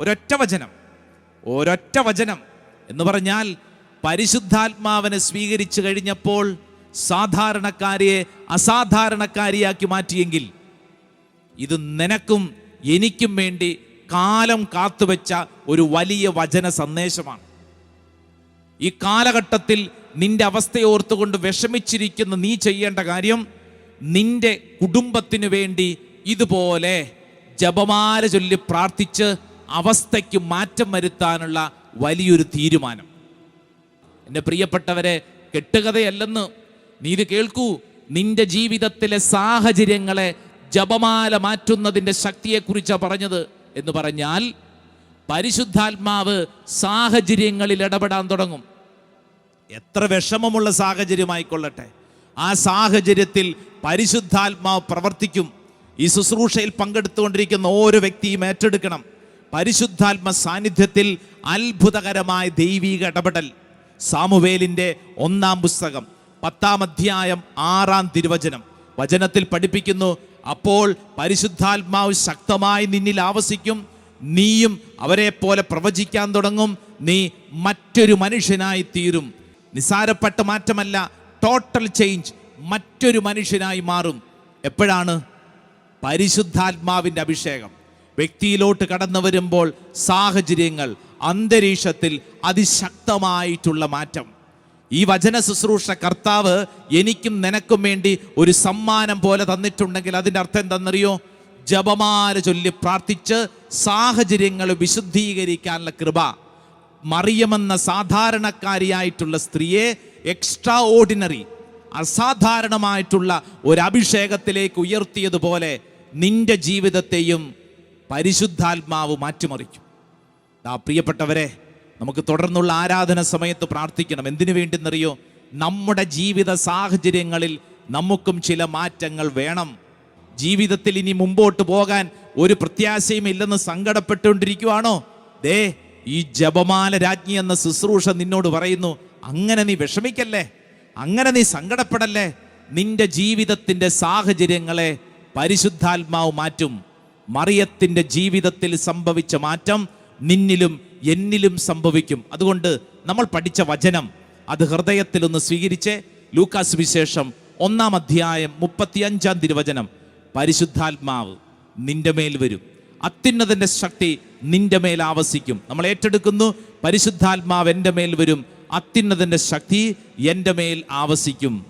ഒരൊറ്റ വചനം ഒരൊറ്റ വചനം എന്ന് പറഞ്ഞാൽ പരിശുദ്ധാത്മാവിനെ സ്വീകരിച്ചു കഴിഞ്ഞപ്പോൾ സാധാരണക്കാരിയെ അസാധാരണക്കാരിയാക്കി മാറ്റിയെങ്കിൽ ഇത് നിനക്കും എനിക്കും വേണ്ടി കാലം കാത്തുവെച്ച ഒരു വലിയ വചന സന്ദേശമാണ്. ഈ കാലഘട്ടത്തിൽ നിന്റെ അവസ്ഥയെ അവസ്ഥയോർത്തുകൊണ്ട് വിഷമിച്ചിരിക്കുന്ന നീ ചെയ്യേണ്ട കാര്യം നിന്റെ കുടുംബത്തിനു വേണ്ടി ഇതുപോലെ ജപമാല ചൊല്ലി പ്രാർത്ഥിച്ച് അവസ്ഥയ്ക്ക് മാറ്റം വരുത്താനുള്ള വലിയൊരു തീരുമാനം. എന്റെ പ്രിയപ്പെട്ടവരെ കെട്ടുകഥയല്ലെന്ന് നീ ഇത് കേൾക്കൂ. നിന്റെ ജീവിതത്തിലെ സാഹചര്യങ്ങളെ ജപമാല മാറ്റുന്നതിന്റെ ശക്തിയെക്കുറിച്ചാണ് പറഞ്ഞത് എന്ന് പറഞ്ഞാൽ പരിശുദ്ധാത്മാവ് സാഹചര്യങ്ങളിൽ ഇടപെടാൻ തുടങ്ങും. എത്ര വിഷമമുള്ള സാഹചര്യമായിക്കൊള്ളട്ടെ. ആ സാഹചര്യത്തിൽ പരിശുദ്ധാത്മാവ് പ്രവർത്തിക്കും. ഈ ശുശ്രൂഷയിൽ പങ്കെടുത്തുകൊണ്ടിരിക്കുന്ന ഓരോ വ്യക്തിയും ഏറ്റെടുക്കണം. പരിശുദ്ധാത്മ സാന്നിധ്യത്തിൽ അത്ഭുതകരമായ ദൈവീക ഇടപെടൽ. സാമുവേലിന്റെ ഒന്നാം പുസ്തകം പത്താം അധ്യായം ആറാം തിരുവചനം. വചനത്തിൽ പഠിപ്പിക്കുന്നു അപ്പോൾ പരിശുദ്ധാത്മാവ് ശക്തമായി നിന്നിൽ ആവസിക്കും നീയും അവരെ പോലെ പ്രവചിക്കാൻ തുടങ്ങും നീ മറ്റൊരു മനുഷ്യനായി തീരും. നിസാരപ്പെട്ട മാറ്റമല്ല ടോട്ടൽ ചേഞ്ച് മറ്റൊരു മനുഷ്യനായി മാറും. എപ്പോഴാണ്? പരിശുദ്ധാത്മാവിന്റെ അഭിഷേകം. വ്യക്തിയിലോട്ട് കടന്നു വരുമ്പോൾ സാഹചര്യങ്ങൾ അന്തരീക്ഷത്തിൽ അതിശക്തമായിട്ടുള്ള മാറ്റം. ഈ വചന ശുശ്രൂഷ കർത്താവ് എനിക്കും നിനക്കും വേണ്ടി ഒരു സമ്മാനം പോലെ തന്നിട്ടുണ്ടെങ്കിൽ അതിന്റെ അർത്ഥം എന്താണെന്നറിയോ? ജപമാല ചൊല്ലി പ്രാർത്ഥിച്ച് സാഹചര്യങ്ങൾ വിശുദ്ധീകരിക്കാനുള്ള കൃപ. മറിയമെന്ന സാധാരണക്കാരിയായിട്ടുള്ള സ്ത്രീയെ എക്സ്ട്രാ ഓർഡിനറി അസാധാരണമായിട്ടുള്ള ഒരു അഭിഷേകത്തിലേക്ക് ഉയർത്തിയതുപോലെ നിന്റെ ജീവിതത്തെയും പരിശുദ്ധാത്മാവ് മാറ്റിമറിക്കും. ആ പ്രിയപ്പെട്ടവരെ നമുക്ക് തുടർന്നുള്ള ആരാധന സമയത്ത് പ്രാർത്ഥിക്കണം. എന്തിനു വേണ്ടിയെന്നറിയോ നമ്മുടെ ജീവിത സാഹചര്യങ്ങളിൽ നമുക്കും ചില മാറ്റങ്ങൾ വേണം. ജീവിതത്തിൽ ഇനി മുമ്പോട്ട് പോകാൻ ഒരു പ്രത്യാശയും ഇല്ലെന്ന് സങ്കടപ്പെട്ടുകൊണ്ടിരിക്കുവാണോ? ദേ ഈ ജപമാല രാജ്ഞി എന്ന ശുശ്രൂഷ നിന്നോട് പറയുന്നു അങ്ങനെ നീ വിഷമിക്കല്ലേ? അങ്ങനെ നീ സങ്കടപ്പെടല്ലേ? നിന്റെ ജീവിതത്തിന്റെ സാഹചര്യങ്ങളെ പരിശുദ്ധാത്മാവ് മാറ്റും. മറിയത്തിന്റെ ജീവിതത്തിൽ സംഭവിച്ച മാറ്റം നിന്നിലും എന്നിലും സംഭവിക്കും. അതുകൊണ്ട് നമ്മൾ പഠിച്ച വചനം അത് ഹൃദയത്തിൽ ഒന്ന് സ്വീകരിച്ച് ലൂക്കാസ് വിശേഷം ഒന്നാം അധ്യായം മുപ്പത്തിയഞ്ചാം തിരുവചനം. പരിശുദ്ധാത്മാവ് നിന്റെ മേൽ വരും. അത്യുന്നതന്റെ ശക്തി നിന്റെ മേൽ ആവസിക്കും. നമ്മൾ ഏറ്റെടുക്കുന്നു പരിശുദ്ധാത്മാവ് എന്റെ മേൽ വരും. അത്യുന്നതന്റെ ശക്തി എന്റെ മേൽ ആവസിക്കും.